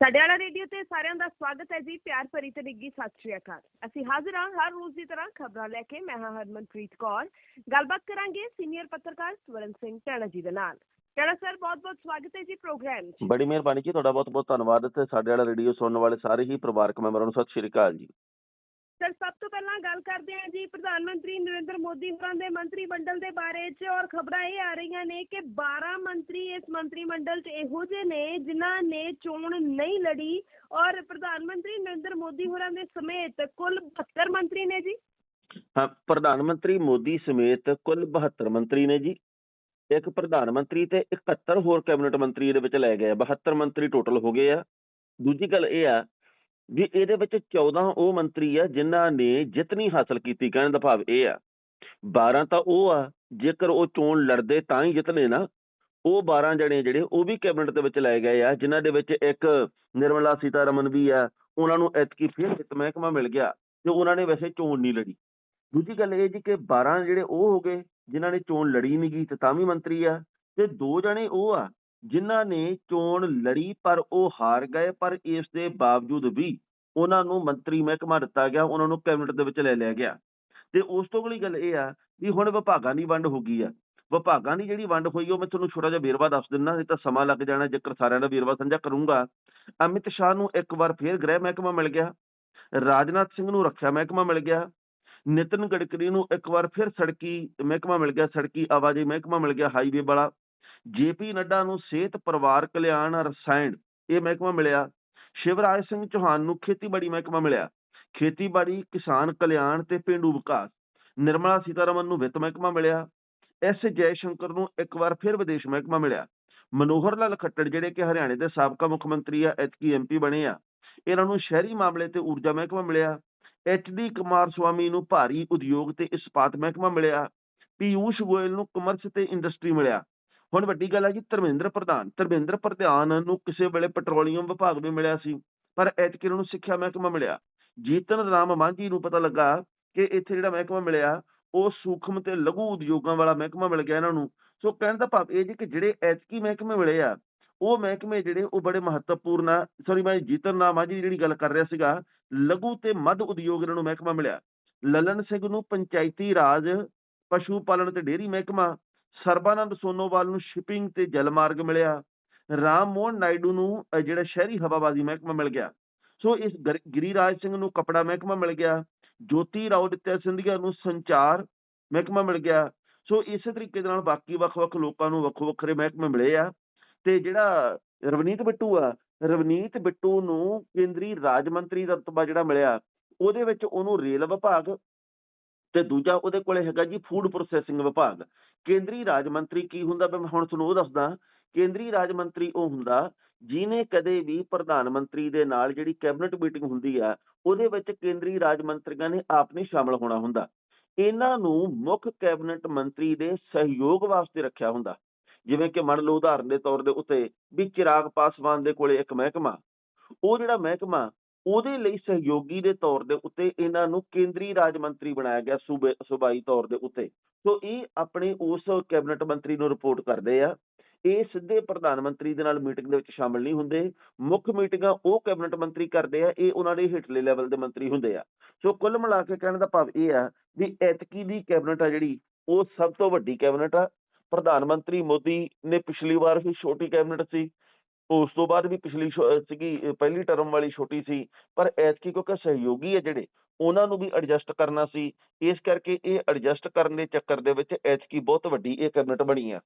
ਸਾਡੇ ਵਾਲਾ ਰੇਡੀਓ ਤੇ ਸਾਰਿਆਂ ਦਾ ਸਵਾਗਤ ਹੈ ਜੀ, ਪਿਆਰ ਭਰੀ ਤੇ ਨਿੱਗੀ ਸਤਿ ਸ਼੍ਰੀ ਅਕਾਲ। ਅਸੀਂ ਹਾਜ਼ਰ ਹਾਂ ਹਰ ਰੋਜ਼ ਦੀ ਤਰ੍ਹਾਂ ਖਬਰਾਂ ਲੈ ਕੇ। ਮੈਂ ਹਾਂ ਹਰਮਨਪ੍ਰੀਤ ਕੌਰ। ਗੱਲਬਾਤ ਕਰਾਂਗੇ ਸੀਨੀਅਰ ਪੱਤਰਕਾਰ ਸਵਰਨ ਸਿੰਘ ਟੈਣਾ ਜੀ ਦੇ ਨਾਲ। ਟੈਣਾ ਸਰ ਬਹੁਤ ਬਹੁਤ ਸਵਾਗਤ ਹੈ ਜੀ ਪ੍ਰੋਗਰਾਮ 'ਚ। ਬੜੀ ਮਿਹਰਬਾਨੀ ਜੀ, ਤੁਹਾਡਾ ਬਹੁਤ ਬਹੁਤ ਧੰਨਵਾਦ। ਤੇ ਸਾਡੇ ਵਾਲਾ ਰੇਡੀਓ ਸੁਣਨ ਵਾਲੇ ਸਾਰੇ ਹੀ ਪਰਿਵਾਰਕ ਮੈਂਬਰਾਂ ਨੂੰ ਸਤਿ ਸ਼੍ਰੀ ਅਕਾਲ ਜੀ। ਸਰ, ਸਭ ਤੋਂ ਪਹਿਲਾਂ ਗੱਲ ਕਰਦੇ ਹਾਂ ਜੀ ਪ੍ਰਧਾਨ ਮੰਤਰੀ ਨਰਿੰਦਰ ਮੋਦੀ ਹੋਰਾਂ ਦੇ ਮੰਤਰੀ ਮੰਡਲ ਦੇ ਬਾਰੇ 'ਚ ਔਰ ਖਬਰਾਂ ਇਹ ਆ ਰਹੀਆਂ ਨੇ ਕਿ 12 ਮੰਤਰੀ ਇਸ ਮੰਤਰੀ ਮੰਡਲ 'ਚ ਇਹੋ ਜਿਹੇ ਨੇ ਜਿਨ੍ਹਾਂ ਨੇ ਚੋਣ ਨਹੀਂ ਲੜੀ ਔਰ ਪ੍ਰਧਾਨ ਮੰਤਰੀ ਨਰਿੰਦਰ ਮੋਦੀ ਹੋਰਾਂ ਦੇ ਸਮੇਤ ਕੁੱਲ 72 ਮੰਤਰੀ ਨੇ ਜੀ। ਪ੍ਰਧਾਨ ਮੰਤਰੀ ਮੋਦੀ ਸਮੇਤ ਕੁੱਲ 72 ਮੰਤਰੀ ਨੇ ਜੀ। ਇੱਕ ਪ੍ਰਧਾਨ ਮੰਤਰੀ ਤੇ 71 ਹੋਰ ਕੈਬਨਿਟ ਮੰਤਰੀ ਇਹਦੇ ਵਿੱਚ ਲੈ ਗਏ ਆ। 72 ਮੰਤਰੀ ਟੋਟਲ ਹੋ ਗਏ ਆ। ਦੂਜੀ ਗੱਲ ਇਹ ਆ ਵੀ ਇਹਦੇ ਵਿੱਚ 14 ਉਹ ਮੰਤਰੀ ਆ ਜਿਨ੍ਹਾਂ ਨੇ ਜਿੱਤ ਨਹੀਂ ਹਾਸਲ ਕੀਤੀ, ਕਹਿਣ ਦਾ ਭਾਵ ਇਹ ਆ। 12 ਤਾਂ ਉਹ ਆ, ਜੇਕਰ ਉਹ ਚੋਣ ਲੜਦੇ ਤਾਂ ਹੀ ਜਿੱਤਨੇ ਨਾ। ਉਹ 12 ਜਣੇ ਜਿਹੜੇ, ਉਹ ਵੀ ਕੈਬਨਿਟ ਦੇ ਵਿੱਚ ਲਏ ਗਏ ਆ, ਜਿਨ੍ਹਾਂ ਦੇ ਵਿੱਚ ਇੱਕ ਨਿਰਮਲਾ ਸੀਤਾਰਮਨ ਵੀ ਆ, ਉਹਨਾਂ ਨੂੰ ਐਤਕੀ ਫਿਰ ਵਿੱਤ ਮਹਿਕਮਾ ਮਿਲ ਗਿਆ ਤੇ ਉਹਨਾਂ ਨੇ ਵੈਸੇ ਚੋਣ ਨਹੀਂ ਲੜੀ। ਦੂਜੀ ਗੱਲ ਇਹ ਜੀ ਕਿ 12 ਜਿਹੜੇ ਉਹ ਹੋ ਗਏ, ਜਿਨ੍ਹਾਂ ਨੇ ਚੋਣ ਲੜੀ ਨਹੀਂ ਗਈ ਤੇ ਤਾਂ ਵੀ ਮੰਤਰੀ ਆ, ਤੇ ਦੋ ਜਣੇ ਉਹ ਆ ਜਿਨ੍ਹਾਂ ਨੇ ਚੋਣ ਲੜੀ ਪਰ ਉਹ ਹਾਰ ਗਏ, ਪਰ ਇਸ ਦੇ ਬਾਵਜੂਦ ਵੀ ਉਹਨਾਂ ਨੂੰ ਮੰਤਰੀ ਮਹਿਕਮਾ ਦਿੱਤਾ ਗਿਆ, ਉਹਨਾਂ ਨੂੰ ਕੈਬਨਿਟ ਦੇ ਵਿੱਚ ਲੈ ਲਿਆ ਗਿਆ। ਤੇ ਉਸ ਤੋਂ ਅਗਲੀ ਗੱਲ ਇਹ ਆ ਵੀ ਹੁਣ ਵਿਭਾਗਾਂ ਦੀ ਵੰਡ ਹੋ ਗਈ ਆ। ਵਿਭਾਗਾਂ ਦੀ ਜਿਹੜੀ ਵੰਡ ਹੋਈ ਉਹ ਮੈਂ ਤੁਹਾਨੂੰ ਛੋਟਾ ਜਿਹਾ ਵੇਰਵਾ ਦੱਸ ਦਿੰਦਾ ਨਹੀਂ ਤਾਂ ਸਮਾਂ ਲੱਗ ਜਾਣਾ, ਜੇਕਰ ਸਾਰਿਆਂ ਦਾ ਵੇਰਵਾ ਸਾਂਝਾ ਕਰੂੰਗਾ। ਅਮਿਤ ਸ਼ਾਹ ਨੂੰ ਇੱਕ ਵਾਰ ਫੇਰ ਗ੍ਰਹਿ ਮਹਿਕਮਾ ਮਿਲ ਗਿਆ, ਰਾਜਨਾਥ ਸਿੰਘ ਨੂੰ ਰੱਖਿਆ ਮਹਿਕਮਾ ਮਿਲ ਗਿਆ, ਨਿਤਨ ਗਡਕਰੀ ਨੂੰ ਇੱਕ ਵਾਰ ਫਿਰ ਸੜਕੀ ਮਹਿਕਮਾ ਮਿਲ ਗਿਆ, ਸੜਕੀ ਆਵਾਜਾਈ ਮਹਿਕਮਾ ਮਿਲ ਗਿਆ, ਹਾਈਵੇ ਵਾਲਾ। ਜੇਪੀ ਨੱਡਾ ਨੂੰ ਸਿਹਤ, ਪਰਿਵਾਰ, ਕਲਿਆਣ, ਰਸਾਇਣ, ਇਹ ਮਹਿਕਮਾ ਮਿਲਿਆ। ਸ਼ਿਵਰਾਜ ਸਿੰਘ ਚੌਹਾਨ ਨੂੰ ਖੇਤੀਬਾੜੀ ਮਹਿਕਮਾ ਮਿਲਿਆ। ਖੇਤੀਬਾੜੀ, ਕਿਸਾਨ ਕਲਿਆਣ ਤੇ ਪਿੰਡੂ ਵਿਕਾਸ। ਨਿਰਮਲਾ ਸੀਤਾਰਮਨ ਨੂੰ ਵਿੱਤ ਮਹਿਕਮਾ ਮਿਲਿਆ। ਐਸ ਜੈ ਸ਼ੰਕਰ ਨੂੰ ਇੱਕ ਵਾਰ ਫਿਰ ਵਿਦੇਸ਼ ਮਹਿਕਮਾ ਮਿਲਿਆ। ਮਨੋਹਰ ਲਾਲ ਖੱਟੜ, ਜਿਹੜੇ ਕਿ ਹਰਿਆਣੇ ਦੇ ਸਾਬਕਾ ਮੁੱਖ ਮੰਤਰੀ ਆ, ਐਤਕੀ ਐਮਪੀ ਬਣੇ ਆ, ਇਹਨਾਂ ਨੂੰ ਸ਼ਹਿਰੀ ਮਾਮਲੇ ਤੇ ਊਰਜਾ ਮਹਿਕਮਾ ਮਿਲਿਆ। ਐਚ ਡੀ ਕੁਮਾਰ ਸੁਆਮੀ ਨੂੰ ਭਾਰੀ ਉਦਯੋਗ ਤੇ ਇਸਪਾਤ ਮਹਿਕਮਾ ਮਿਲਿਆ। ਪੀਯੂਸ਼ ਗੋਇਲ ਨੂੰ ਕਮਰਸ ਤੇ ਇੰਡਸਟਰੀ ਮਿਲਿਆ। ਹੁਣ ਵੱਡੀ ਗੱਲ ਹੈ ਜੀ, ਧਰਮਿੰਦਰ ਪ੍ਰਧਾਨ ਧਰਮਿੰਦਰ ਪ੍ਰਧਾਨ ਨੂੰ ਕਿਸੇ ਵੇਲੇ ਪੈਟਰੋਲੀਅਮ ਵਿਭਾਗ ਵੀ ਮਿਲਿਆ ਸੀ, ਪਰ ਐਤਕੀ ਨੂੰ ਸਿੱਖਿਆ ਮਹਿਕਮਾ ਮਿਲਿਆ। ਜੀਤਨ ਰਾਮ ਮਾਂਝੀ ਨੂੰ ਪਤਾ ਲੱਗਾ ਕਿ ਇੱਥੇ ਜਿਹੜਾ ਮਹਿਕਮਾ ਮਿਲਿਆ, ਉਹ ਸੂਖਮ ਤੇ ਲਘੂ ਉਦਯੋਗਾਂ ਵਾਲਾ ਮਹਿਕਮਾ ਮਿਲ ਗਿਆ ਇਹਨਾਂ ਨੂੰ। ਸੋ ਕਹਿਣ ਦਾ ਭਾਵ ਇਹ ਜੀ ਕਿ ਜਿਹੜੇ ਐਤਕੀ ਮਹਿਕਮੇ ਮਿਲੇ ਆ, ਉਹ ਮਹਿਕਮੇ ਜਿਹੜੇ ਉਹ ਬੜੇ ਮਹੱਤਵਪੂਰਨ ਆ। ਸੌਰੀ ਮੈਂ ਜੀਤਨ ਰਾਮ ਮਾਂਝੀ ਦੀ ਜਿਹੜੀ ਗੱਲ ਕਰ ਰਿਹਾ ਸੀਗਾ, ਲਘੂ ਤੇ ਮੱਧ ਉਦਯੋਗ ਇਹਨਾਂ ਨੂੰ ਮਹਿਕਮਾ ਮਿਲਿਆ। ਲਲਨ ਸਿੰਘ ਨੂੰ ਪੰਚਾਇਤੀ ਰਾਜ, ਪਸ਼ੂ ਪਾਲਣ ਤੇ ਡੇਅਰੀ ਮਹਿਕਮਾ ਸਰਬਾਨੰਦ ਸੋਨੋਵਾਲ ਨੂੰ ਸ਼ਿਪਿੰਗ ਤੇ ਜਲ ਮਾਰਗ ਮਿਲਿਆ। ਰਾਮ ਮੋਹਨ ਨਾਇਡੂ ਨੂੰ ਜਿਹੜਾ ਸ਼ਹਿਰੀ ਹਵਾਬਾਜ਼ੀ ਮਹਿਕਮਾ ਮਿਲ ਗਿਆ। ਸੋ ਇਸ ਗਿਰੀਰਾਜ ਸਿੰਘ ਨੂੰ ਕਪੜਾ ਮਹਿਕਮਾ ਮਿਲ ਗਿਆ। ਜੋਤੀ ਰਾਉਦਿੱਤਿਆ ਸਿੰਧੀਆ ਨੂੰ ਸੰਚਾਰ ਮਹਿਕਮਾ ਮਿਲ ਗਿਆ। ਸੋ ਇਸੇ ਤਰੀਕੇ ਦੇ ਨਾਲ ਬਾਕੀ ਵੱਖ-ਵੱਖ ਲੋਕਾਂ ਨੂੰ ਵੱਖੋ ਵੱਖਰੇ ਮਹਿਕਮੇ ਮਿਲੇ ਆ। ਤੇ ਜਿਹੜਾ ਰਵਨੀਤ ਬਿੱਟੂ ਆ, ਰਵਨੀਤ ਬਿੱਟੂ ਨੂੰ ਕੇਂਦਰੀ ਰਾਜ ਮੰਤਰੀ ਦਾ ਰਤਬਾ ਜਿਹੜਾ ਮਿਲਿਆ, ਉਹਦੇ ਵਿੱਚ ਉਹਨੂੰ ਰੇਲ ਵਿਭਾਗ ਤੇ ਦੂਜਾ ਉਹਦੇ ਕੋਲੇ ਹੈਗਾ ਜੀ ਫੂਡ ਪ੍ਰੋਸੈਸਿੰਗ ਵਿਭਾਗ। ਕੇਂਦਰੀ ਰਾਜ ਮੰਤਰੀ ਕੀ ਹੁੰਦਾ? ਮੈਂ ਹੁਣ ਤੁਹਾਨੂੰ ਉਹ ਦੱਸਦਾ। ਕੇਂਦਰੀ ਰਾਜ ਮੰਤਰੀ ਉਹ ਹੁੰਦਾ ਜਿਹਨੇ ਕਦੇ ਵੀ ਪ੍ਰਧਾਨ ਮੰਤਰੀ ਦੇ ਨਾਲ ਜਿਹੜੀ ਕੈਬਨਿਟ ਮੀਟਿੰਗ ਹੁੰਦੀ ਆ, ਉਹਦੇ ਵਿੱਚ ਕੇਂਦਰੀ ਰਾਜ ਮੰਤਰੀਆਂ ਨੇ ਆਪ ਨਹੀਂ ਸ਼ਾਮਲ ਹੋਣਾ ਹੁੰਦਾ। ਇਹਨਾਂ ਨੂੰ ਮੁੱਖ ਕੈਬਨਿਟ ਮੰਤਰੀ ਦੇ ਸਹਿਯੋਗ ਵਾਸਤੇ ਰੱਖਿਆ ਹੁੰਦਾ। ਜਿਵੇਂ ਕਿ ਮੰਨ ਲਓ ਉਦਾਹਰਨ ਦੇ ਤੌਰ ਦੇ ਉੱਤੇ ਵੀ ਚਿਰਾਗ ਪਾਸਵਾਨ ਦੇ ਕੋਲੇ ਇੱਕ ਮਹਿਕਮਾ। ਉਹ ਜਿਹੜਾ ਮਹਿਕਮਾ ਉਹਦੇ ਲਈ ਸਹਿਯੋਗੀ ਦੇ ਤੌਰ ਦੇ ਉੱਤੇ ਇਹਨਾਂ ਨੂੰ ਕੇਂਦਰੀ ਰਾਜ ਮੰਤਰੀ ਬਣਾਇਆ ਗਿਆ ਸੂਬੇ, ਸੂਬਾਈ ਤੌਰ ਦੇ ਉੱਤੇ। ਸੋ ਇਹ ਆਪਣੇ ਉਸ ਕੈਬਨਿਟ ਮੰਤਰੀ ਨੂੰ ਰਿਪੋਰਟ ਕਰਦੇ ਆ। ਇਹ ਸਿੱਧੇ ਪ੍ਰਧਾਨ ਮੰਤਰੀ ਦੇ ਨਾਲ ਮੀਟਿੰਗ ਦੇ ਵਿੱਚ ਸ਼ਾਮਲ ਨਹੀਂ ਹੁੰਦੇ। ਮੁੱਖ ਮੀਟਿੰਗਾਂ ਉਹ ਕੈਬਨਿਟ ਮੰਤਰੀ ਕਰਦੇ ਆ, ਇਹ ਉਹਨਾਂ ਦੇ ਹੇਠਲੇ ਲੈਵਲ ਦੇ ਮੰਤਰੀ ਹੁੰਦੇ ਆ। ਸੋ ਕੁੱਲ ਮਿਲਾ ਕੇ ਕਹਿਣ ਦਾ ਭਾਵ ਇਹ ਆ ਵੀ ਐਤਕੀ ਦੀ ਕੈਬਨਿਟ ਆ ਜਿਹੜੀ, ਉਹ ਸਭ ਤੋਂ ਵੱਡੀ ਕੈਬਨਿਟ ਆ। ਪ੍ਰਧਾਨ ਮੰਤਰੀ ਮੋਦੀ ਨੇ ਪਿਛਲੀ ਵਾਰ ਵੀ ਛੋਟੀ ਕੈਬਨਿਟ ਸੀ। ਉਸ ਤੋਂ ਬਾਅਦ ਵੀ ਪਿਛਲੀ ਛੋ- ਸੀਗੀ ਪਹਿਲੀ ਟਰਮ ਵਾਲੀ ਛੋਟੀ ਸੀ, ਪਰ ਐਤਕੀ ਕਿਉਂਕਿ ਸਹਿਯੋਗੀ ਹੈ ਜਿਹੜੇ, ਉਹਨਾਂ ਨੂੰ ਵੀ ਐਡਜਸਟ ਕਰਨਾ ਸੀ। ਇਸ ਕਰਕੇ ਇਹ ਐਡਜਸਟ ਕਰਨ ਦੇ ਚੱਕਰ ਦੇ ਵਿੱਚ ਐਤਕੀ ਬਹੁਤ ਵੱਡੀ ਇਹ ਕੈਬਨਿਟ ਬਣੀ ਆ।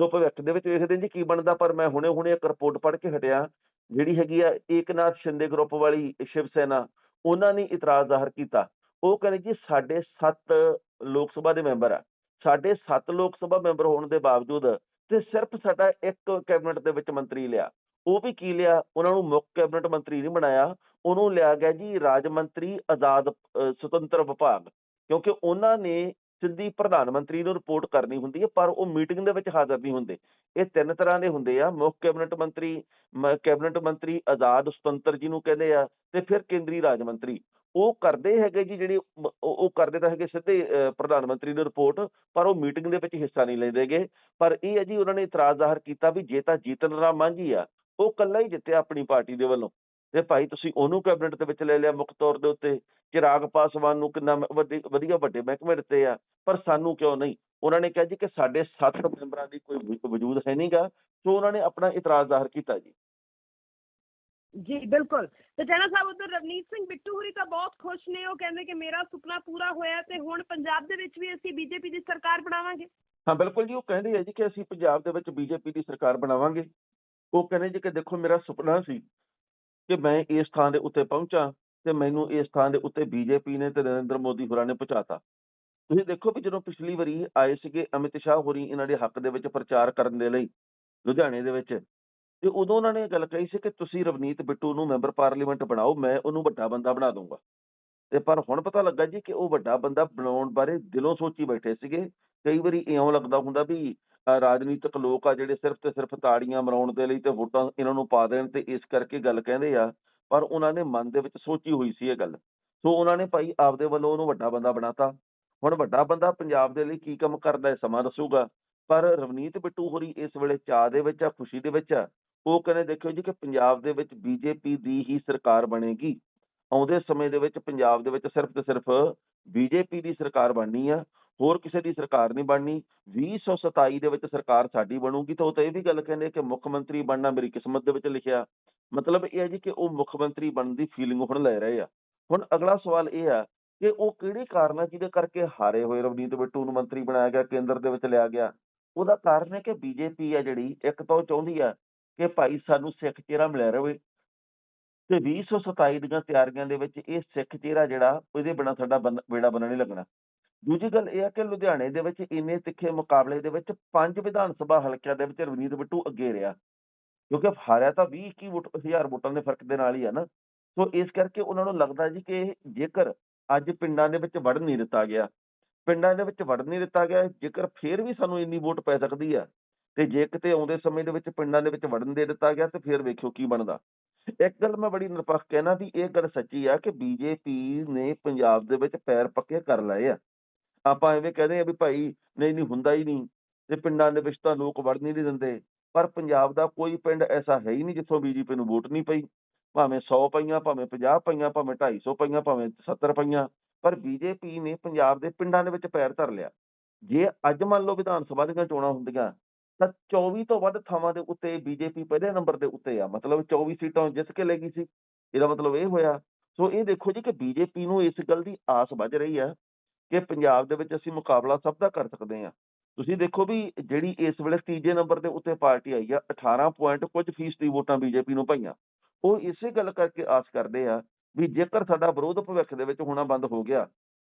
ਸੋ ਭਵਿੱਖ ਦੇ ਵਿੱਚ ਵੇਖਦੇ ਜੀ ਕੀ ਬਣਦਾ, ਪਰ ਮੈਂ ਹੁਣੇ ਹੁਣੇ ਇੱਕ ਰਿਪੋਰਟ ਪੜ੍ਹ ਕੇ ਹਟਿਆ, ਜਿਹੜੀ ਹੈਗੀ ਆ ਏਕਨਾਥ ਸ਼ਿੰਦੇ ਗਰੁੱਪ ਵਾਲੀ ਸ਼ਿਵ ਸੈਨਾ, ਉਹਨਾਂ ਨੇ ਇਤਰਾਜ਼ ਜ਼ਾਹਰ ਕੀਤਾ। ਉਹ ਕਹਿੰਦੇ ਜੀ ਸਾਡੇ 7 ਲੋਕ ਸਭਾ ਦੇ ਮੈਂਬਰ ਆ। ਸਾਡੇ 7 ਲੋਕ ਸਭਾ ਮੈਂਬਰ ਹੋਣ ਦੇ ਬਾਵਜੂਦ ਤੇ ਸਿਰਫ ਸਾਡਾ ਇੱਕ ਕੈਬਨਿਟ ਦੇ ਵਿੱਚ ਮੰਤਰੀ ਲਿਆ। ਉਹ ਵੀ ਕੀ ਲਿਆ? ਉਹਨਾਂ ਨੂੰ ਮੁੱਖ ਕੈਬਨਿਟ ਮੰਤਰੀ ਨਹੀਂ ਬਣਾਇਆ। ਉਹਨੂੰ ਲਿਆ ਗਿਆ ਜੀ ਰਾਜ ਮੰਤਰੀ ਆਜ਼ਾਦ ਸੁਤੰਤਰ ਵਿਭਾਗ। ਕਿਉਂਕਿ ਉਹਨਾਂ ਨੇ ਸਿੱਧੀ ਪ੍ਰਧਾਨ ਮੰਤਰੀ ਨੂੰ ਰਿਪੋਰਟ ਕਰਨੀ ਹੁੰਦੀ ਹੈ, ਪਰ ਉਹ ਮੀਟਿੰਗ ਦੇ ਵਿੱਚ ਹਾਜ਼ਰ ਨਹੀਂ ਹੁੰਦੇ। ਇਹ ਤਿੰਨ ਤਰ੍ਹਾਂ ਦੇ ਹੁੰਦੇ ਆ। ਮੁੱਖ ਕੈਬਨਿਟ ਮੰਤਰੀ, ਮ- ਕੈਬਨਿਟ ਮੰਤਰੀ ਆਜ਼ਾਦ, ਸੁਤੰਤਰ ਜੀ ਨੂੰ ਕਹਿੰਦੇ ਆ ਤੇ ਫਿਰ ਕੇਂਦਰੀ ਰਾਜ ਮੰਤਰੀ। ਉਹ ਕਰਦੇ ਹੈਗੇ ਜੀ ਜਿਹੜੀ ਉਹ ਕਰਦੇ ਤਾਂ ਹੈਗੇ ਸਿੱਧੇ ਪ੍ਰਧਾਨ ਮੰਤਰੀ ਨੂੰ ਰਿਪੋਰਟ, ਪਰ ਉਹ ਮੀਟਿੰਗ ਦੇ ਵਿੱਚ ਹਿੱਸਾ ਨਹੀਂ ਲੈਂਦੇਗੇ ਪਰ ਇਹ ਹੈ ਜੀ ਉਹਨਾਂ ਨੇ ਇਤਰਾਜ਼ ਜ਼ਾਹਰ ਕੀਤਾ ਵੀ ਜੇ ਤਾਂ ਜੀਤਨ ਰਾਮ ਮਾਂਝੀ ਆ ਉਹ ਕੱਲਾ ਹੀ ਜਿੱਤਿਆ ਆਪਣੀ ਪਾਰਟੀ ਦੇ ਵੱਲੋਂ। ਤੇ ਭਾਈ ਤੁਸੀਂ ਉਹਨੂੰ ਕੈਬਨਿਟ ਦੇ ਵਿੱਚ ਲੈ ਲਿਆ ਮੁੱਖ ਤੌਰ ਦੇ ਉੱਤੇ। ਚਿਰਾਗ ਪਾਸਵਾਨ ਨੂੰ ਕਿੰਨਾ ਵਧੀਆ ਵੱਡੇ ਮਹਿਕਮੇ ਦਿੱਤੇ ਆ ਪਰ ਸਾਨੂੰ ਕਿਉਂ ਨਹੀਂ? ਉਹਨਾਂ ਨੇ ਕਿਹਾ ਜੀ ਕਿ ਸਾਡੇ 7 ਮੈਂਬਰਾਂ ਦੀ ਕੋਈ ਵਜੂ- ਵਜੂਦ ਹੈ ਨਹੀਂਗਾ ਸੋ ਉਹਨਾਂ ਨੇ ਆਪਣਾ ਇਤਰਾਜ਼ ਜ਼ਾਹਰ ਕੀਤਾ ਜੀ। ਜੀ ਬਿਲਕੁਲ। ਤੇ ਜਨਾ ਸਾਹਿਬ ਉਧਰ ਰਵਨੀਤ ਸਿੰਘ ਬਿੱਟੂ ਹੁਰੀ ਤਾਂ ਬਹੁਤ ਖੁਸ਼ ਨੇ। ਉਹ ਕਹਿੰਦੇ ਕਿ ਮੇਰਾ ਸੁਪਨਾ ਪੂਰਾ ਹੋਇਆ ਤੇ ਹੁਣ ਪੰਜਾਬ ਦੇ ਵਿੱਚ ਵੀ ਅਸੀਂ ਬੀਜੇਪੀ ਦੀ ਸਰਕਾਰ ਬਣਾਵਾਂਗੇ। ਹਾਂ ਬਿਲਕੁਲ ਜੀ। ਉਹ ਕਹਿੰਦੇ ਆ ਜੀ ਕਿ ਅਸੀਂ ਪੰਜਾਬ ਦੇ ਵਿੱਚ ਬੀਜੇਪੀ ਦੀ ਸਰਕਾਰ ਬਣਾਵਾਂਗੇ। ਉਹ ਕਹਿੰਦੇ ਜੀ ਕਿ ਦੇਖੋ ਮੇਰਾ ਸੁਪਨਾ ਸੀ ਕਿ ਮੈਂ ਇਸ ਥਾਂ ਦੇ ਉੱਤੇ ਪਹੁੰਚਾਂ ਤੇ ਮੈਨੂੰ ਇਸ ਥਾਂ ਦੇ ਉੱਤੇ ਬੀਜੇਪੀ ਨੇ ਤੇ ਨਰਿੰਦਰ ਮੋਦੀ ਹੋਰਾਂ ਨੇ ਪਹੁੰਚਾਤਾ। ਤੁਸੀਂ ਦੇਖੋ ਵੀ ਜਦੋਂ ਪਿਛਲੀ ਵਾਰੀ ਆਏ ਸੀਗੇ ਅਮਿਤ ਸ਼ਾਹ ਹੋਰੀ ਇਹਨਾਂ ਦੇ ਹੱਕ ਦੇ ਵਿੱਚ ਪ੍ਰਚਾਰ ਕਰਨ ਦੇ ਲਈ ਲੁਧਿਆਣੇ ਦੇ ਵਿੱਚ, ਤੇ ਉਦੋਂ ਉਹਨਾਂ ਨੇ ਇਹ ਗੱਲ ਕਹੀ ਸੀ ਕਿ ਤੁਸੀਂ ਰਵਨੀਤ ਬਿੱਟੂ ਨੂੰ ਮੈਂਬਰ ਪਾਰਲੀਮੈਂਟ ਬਣਾਓ, ਮੈਂ ਉਹਨੂੰ ਵੱਡਾ ਬੰਦਾ ਬਣਾ ਦੂੰਗਾ ਤੇ ਪਰ ਹੁਣ ਪਤਾ ਲੱਗਾ ਜੀ ਕਿ ਉਹ ਵੱਡਾ ਬੰਦਾ ਬਣਾਉਣ ਬਾਰੇ ਦਿਲੋਂ ਸੋਚੀ ਬੈਠੇ ਸੀਗੇ ਕਈ ਵਾਰੀ ਇਉਂ ਲੱਗਦਾ ਹੁੰਦਾ ਵੀ ਰਾਜਨੀਤਿਕ ਲੋਕ ਆ ਜਿਹੜੇ ਸਿਰਫ ਤੇ ਸਿਰਫ ਤਾੜੀਆਂ ਮਰਾਉਣ ਦੇ ਲਈ ਤੇ ਵੋਟਾਂ ਇਹਨਾਂ ਨੂੰ ਪਾ ਦੇਣ ਤੇ ਇਸ ਕਰਕੇ ਗੱਲ ਕਹਿੰਦੇ ਆ, ਪਰ ਉਹਨਾਂ ਨੇ ਮਨ ਦੇ ਵਿੱਚ ਸੋਚੀ ਹੋਈ ਸੀ ਇਹ ਗੱਲ। ਸੋ ਉਹਨਾਂ ਨੇ ਭਾਈ ਆਪਦੇ ਵੱਲੋਂ ਉਹਨੂੰ ਵੱਡਾ ਬੰਦਾ ਬਣਾਤਾ। ਹੁਣ ਵੱਡਾ ਬੰਦਾ ਪੰਜਾਬ ਦੇ ਲਈ ਕੀ ਕੰਮ ਕਰਦਾ ਹੈ ਸਮਾਂ ਦੱਸੂਗਾ। ਪਰ ਰਵਨੀਤ ਬਿੱਟੂ ਹੋਰੀ ਇਸ ਵੇਲੇ ਚਾਹ ਦੇ ਵਿੱਚ ਆ, ਖੁਸ਼ੀ ਦੇ ਵਿੱਚ ਆ, ਉਹ ਕਹਿੰਦੇ ਦੇਖਿਓ ਜੀ ਕਿ ਪੰਜਾਬ ਦੇ ਵਿੱਚ ਬੀਜੇਪੀ ਦੀ ਹੀ ਸਰਕਾਰ ਬਣੇਗੀ। ਆਉਂਦੇ ਸਮੇਂ ਦੇ ਵਿੱਚ ਪੰਜਾਬ ਦੇ ਵਿੱਚ ਸਿਰਫ ਤੇ ਸਿਰਫ ਬੀਜੇਪੀ ਦੀ ਸਰਕਾਰ ਬਣਨੀ ਆ। ਹੋਰ ਕਿਸੇ ਦੀ ਸਰਕਾਰ ਨਹੀਂ ਬਣਨੀ। 2027 ਦੇ ਵਿੱਚ ਸਰਕਾਰ ਸਾਡੀ ਬਣੂਗੀ ਤਾਂ ਉਹ ਤਾਂ ਇਹ ਵੀ ਗੱਲ ਕਹਿੰਦੇ ਕਿ ਮੁੱਖ ਮੰਤਰੀ ਬਣਨਾ ਮੇਰੀ ਕਿਸਮਤ ਦੇ ਵਿੱਚ ਲਿਖਿਆ। ਮਤਲਬ ਇਹ ਹੈ ਜੀ ਕਿ ਉਹ ਮੁੱਖ ਮੰਤਰੀ ਬਣਨ ਦੀ ਫੀਲਿੰਗ ਹੁਣ ਲੈ ਰਹੇ ਆ। ਹੁਣ ਅਗਲਾ ਸਵਾਲ ਇਹ ਆ ਕਿ ਉਹ ਕਿਹੜੇ ਕਾਰਨ ਆ ਜਿਹਦੇ ਕਰਕੇ ਹਾਰੇ ਹੋਏ ਰਵਨੀਤ ਬਿੱਟੂ ਨੂੰ ਮੰਤਰੀ ਬਣਾਇਆ ਗਿਆ, ਕੇਂਦਰ ਦੇ ਵਿੱਚ ਲਿਆ ਗਿਆ? ਉਹਦਾ ਕਾਰਨ ਹੈ ਕਿ ਬੀਜੇਪੀ ਆ ਜਿਹੜੀ, ਇੱਕ ਤਾਂ ਉਹ ਚਾਹੁੰਦੀ ਆ ਕਿ ਭਾਈ ਸਾਨੂੰ ਸਿੱਖ ਚਿਹਰਾ ਮਿਲਿਆ ਰਹੇ ਤੇ 2027 ਦੀਆਂ ਤਿਆਰੀਆਂ ਦੇ ਵਿੱਚ ਇਹ ਸਿੱਖ ਚਿਹਰਾ ਜਿਹੜਾ, ਉਹਦੇ ਬਿਨਾਂ ਸਾਡਾ ਬਨ- ਬੇੜਾ ਬੰਨਣ ਨਹੀਂ ਲੱਗਣਾ। ਦੂਜੀ ਗੱਲ ਇਹ ਹੈ ਕਿ ਲੁਧਿਆਣੇ ਦੇ ਵਿੱਚ ਇੰਨੇ ਤਿੱਖੇ ਮੁਕਾਬਲੇ ਦੇ ਵਿੱਚ ਪੰਜ ਵਿਧਾਨ ਸਭਾ ਹਲਕਿਆਂ ਦੇ ਵਿੱਚ ਰਵਨੀਤ ਬਿੱਟੂ ਅੱਗੇ ਰਿਹਾ। ਕਿਉਂਕਿ ਹਾਰਿਆ ਤਾਂ 20 21 ਵੋਟ, ਹਜ਼ਾਰ ਵੋਟਾਂ ਦੇ ਫ਼ਰਕ ਦੇ ਨਾਲ ਹੀ ਆ ਨਾ। ਸੋ ਇਸ ਕਰਕੇ ਉਹਨਾਂ ਨੂੰ ਲੱਗਦਾ ਜੀ ਕਿ ਜੇਕਰ ਅੱਜ ਪਿੰਡਾਂ ਦੇ ਵਿੱਚ ਵੜ ਨਹੀਂ ਦਿੱਤਾ ਗਿਆ, ਪਿੰਡਾਂ ਦੇ ਵਿੱਚ ਵੜ ਨਹੀਂ ਦਿੱਤਾ ਗਿਆ, ਜੇਕਰ ਫੇਰ ਵੀ ਸਾਨੂੰ ਇੰਨੀ ਵੋਟ ਪੈ ਸਕਦੀ ਆ, ਤੇ ਜੇ ਕਿਤੇ ਆਉਂਦੇ ਸਮੇਂ ਦੇ ਵਿੱਚ ਪਿੰਡਾਂ ਦੇ ਵਿੱਚ ਵੜਨ ਦੇ ਦਿੱਤਾ ਗਿਆ, ਤੇ ਫੇਰ ਵੇਖਿਓ ਕੀ ਬਣਦਾ। ਇੱਕ ਗੱਲ ਮੈਂ ਬੜੀ ਨਿਰਪੱਖ ਕਹਿਣਾ ਵੀ ਇਹ ਗੱਲ ਸੱਚੀ ਆ ਕਿ ਬੀਜੇਪੀ ਨੇ ਪੰਜਾਬ ਦੇ ਵਿੱਚ ਪੈਰ ਪੱਕੇ ਕਰ ਲਏ ਆ। ਆਪਾਂ ਐਵੇਂ ਕਹਿੰਦੇ ਆ ਵੀ ਭਾਈ ਨਹੀਂ ਨਹੀਂ ਹੁੰਦਾ ਹੀ ਨਹੀਂ ਤੇ ਪਿੰਡਾਂ ਦੇ ਵਿੱਚ ਤਾਂ ਲੋਕ ਵੜ ਨਹੀਂ ਦਿੰਦੇ, ਪਰ ਪੰਜਾਬ ਦਾ ਕੋਈ ਪਿੰਡ ਐਸਾ ਹੈ ਹੀ ਨਹੀਂ ਜਿੱਥੋਂ ਬੀਜੇਪੀ ਨੂੰ ਵੋਟ ਨਹੀਂ ਪਈ। ਭਾਵੇਂ 100 ਪਈਆਂ, ਭਾਵੇਂ 50 ਪਈਆਂ, ਭਾਵੇਂ 250 ਪਈਆਂ, ਭਾਵੇਂ 70 ਪਈਆਂ, ਪਰ ਬੀਜੇਪੀ ਨੇ ਪੰਜਾਬ ਦੇ ਪਿੰਡਾਂ ਦੇ ਵਿੱਚ ਪੈਰ ਧਰ ਲਿਆ। ਜੇ ਅੱਜ ਮੰਨ ਲਓ ਵਿਧਾਨ ਸਭਾ ਦੀਆਂ ਚੋਣਾਂ ਹੁੰਦੀਆਂ, ਤਾਂ 24 ਤੋਂ ਵੱਧ ਥਾਵਾਂ ਦੇ ਉੱਤੇ ਬੀਜੇਪੀ ਪਹਿਲੇ ਨੰਬਰ ਦੇ ਉੱਤੇ ਆ। ਮਤਲਬ 24 ਸੀਟਾਂ ਜਿੱਤ ਕੇ ਲੈ ਗਈ ਸੀ। ਇਹਦਾ ਮਤਲਬ ਇਹ ਹੋਇਆ। ਸੋ ਇਹ ਦੇਖੋ ਜੀ ਕਿ ਬੀਜੇਪੀ ਨੂੰ ਇਸ ਗੱਲ ਦੀ ਆਸ ਵੱਜ ਰਹੀ ਆ ਕਿ ਪੰਜਾਬ ਦੇ ਵਿੱਚ ਅਸੀਂ ਮੁਕਾਬਲਾ ਸਭ ਦਾ ਕਰ ਸਕਦੇ ਹਾਂ। ਤੁਸੀਂ ਦੇਖੋ ਵੀ ਜਿਹੜੀ ਇਸ ਵੇਲੇ ਤੀਜੇ ਨੰਬਰ ਦੇ ਉੱਤੇ ਪਾਰਟੀ ਆਈ ਆ 18 ਪੁਆਇੰਟ ਕੁਝ ਫੀਸਦੀ ਵੋਟਾਂ ਬੀਜੇਪੀ ਨੂੰ ਪਈਆਂ। ਉਹ ਇਸੇ ਗੱਲ ਕਰਕੇ ਆਸ ਕਰਦੇ ਆ ਵੀ ਜੇਕਰ ਸਾਡਾ ਵਿਰੋਧ ਭਵਿੱਖ ਦੇ ਵਿੱਚ ਹੋਣਾ ਬੰਦ ਹੋ ਗਿਆ,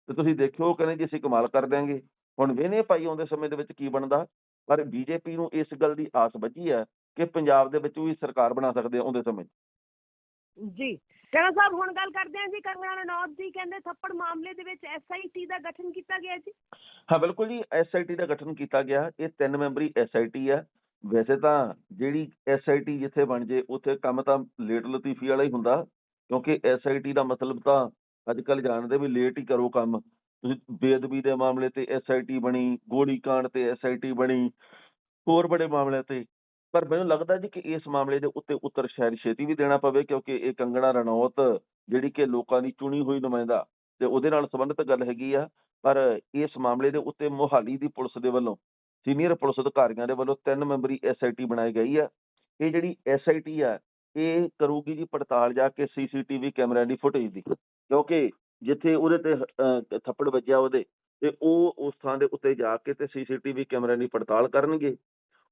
ਤੇ ਤੁਸੀਂ ਦੇਖਿਓ ਕਹਿੰਦੇ ਜੀ ਅਸੀਂ ਕਮਾਲ ਕਰ ਦਿਆਂਗੇ। ਹੁਣ ਵੇਨੇ ਪਾਈ ਆਉਂਦੇ ਸਮੇਂ ਦੇ ਵਿੱਚ ਕੀ ਬਣਦਾ? ਪਰ ਬੀਜੇਪੀ ਨੂੰ ਇਸ ਗੱਲ ਦੀ ਆਸ ਬੱਝੀ ਹੈ ਕਿ ਪੰਜਾਬ ਦੇ ਵਿੱਚ ਵੀ ਸਰਕਾਰ ਬਣਾ ਸਕਦੇ ਆਉਂਦੇ ਸਮੇਂ। ਜੀ। ਜਨਾ ਸਾਹਿਬ, ਹੁਣ ਗੱਲ ਕਰਦੇ ਹਾਂ ਜੀ ਕੰਗਨਾ ਰਣੌਤ ਜੀ। ਕਹਿੰਦੇ ਥੱਪੜ ਮਾਮਲੇ ਦੇ ਵਿੱਚ ਐਸਆਈਟੀ ਦਾ ਗਠਨ ਕੀਤਾ ਗਿਆ ਜੀ। ਹਾਂ, ਬਿਲਕੁਲ ਜੀ। ਐਸਆਈਟੀ ਦਾ ਗਠਨ ਕੀਤਾ ਗਿਆ। ਇਹ ਤਿੰਨ ਮੈਂਬਰੀ ਐਸਆਈਟੀ ਹੈ ਵੈਸੇ ਤਾਂ ਜਿਹੜੀ ਐਸਆਈਟੀ ਜਿੱਥੇ ਬਣ ਜੇ, ਉੱਥੇ ਕੰਮ ਤਾਂ ਲੇਟ ਲਤੀਫੀ ਵਾਲਾ ਹੀ ਹੁੰਦਾ। ਕਿਉਂਕਿ ਐਸਆਈਟੀ ਦਾ ਮਤਲਬ ਤਾਂ ਅੱਜ ਕੱਲ ਜਾਣਦੇ ਵੀ ਲੇਟ ਹੀ ਕਰੋ ਕੰਮ। ਤੁਸੀਂ ਬੇਅਦਬੀ ਦੇ ਮਾਮਲੇ ਤੇ ਐਸਆਈਟੀ ਬਣੀ, ਗੋਲੀ ਕਾਂਡ ਤੇ ਐਸਆਈਟੀ ਬਣੀ, ਹੋਰ ਬੜੇ ਮਾਮਲਿਆਂ ਤੇ ਪਰ ਮੈਨੂੰ ਲੱਗਦਾ ਜੀ ਕਿ ਇਸ ਮਾਮਲੇ ਦੇ ਉੱਤੇ ਉੱਤਰ ਸ਼ਾਇਦ ਛੇਤੀ ਵੀ ਦੇਣਾ ਪਵੇ, ਕਿਉਂਕਿ ਇਹ ਕੰਗਣਾ ਰਣੌਤ ਜਿਹੜੀ ਕਿ ਲੋਕਾਂ ਦੀ ਚੁਣੀ ਹੋਈ ਨੁਮਾਇੰਦਾ ਤੇ ਉਹਦੇ ਨਾਲ ਸੰਬੰਧਿਤ ਗੱਲ ਹੈਗੀ ਆ, ਪਰ ਇਸ ਮਾਮਲੇ ਦੇ ਉੱਤੇ ਮੋਹਾਲੀ ਦੀ ਪੁਲਿਸ ਦੇ ਵੱਲੋਂ ਸੀਨੀਅਰ ਪੁਲਿਸ ਅਧਿਕਾਰੀਆਂ ਦੇ ਵੱਲੋਂ ਤਿੰਨ ਮੈਂਬਰੀ ਐਸਆਈਟੀ ਬਣਾਈ ਗਈ ਆ। ਇਹ ਜਿਹੜੀ ਐਸਆਈਟੀ ਆ, ਇਹ ਕਰੂਗੀ ਜੀ ਪੜਤਾਲ ਜਾ ਕੇ ਸੀਸੀਟੀਵੀ ਕੈਮਰਿਆਂ ਦੀ ਫੁਟੇਜ ਦੀ, ਕਿਉਂਕਿ ਜਿੱਥੇ ਉਹਦੇ ਤੇ ਥੱਪੜ ਵੱਜਿਆ ਉਹਦੇ ਤੇ ਉਹ ਉਸ ਥਾਂ ਦੇ ਉੱਤੇ ਜਾ ਕੇ ਤੇ ਸੀਸੀਟੀਵੀ ਕੈਮਰਿਆਂ ਦੀ ਪੜਤਾਲ ਕਰਨਗੇ।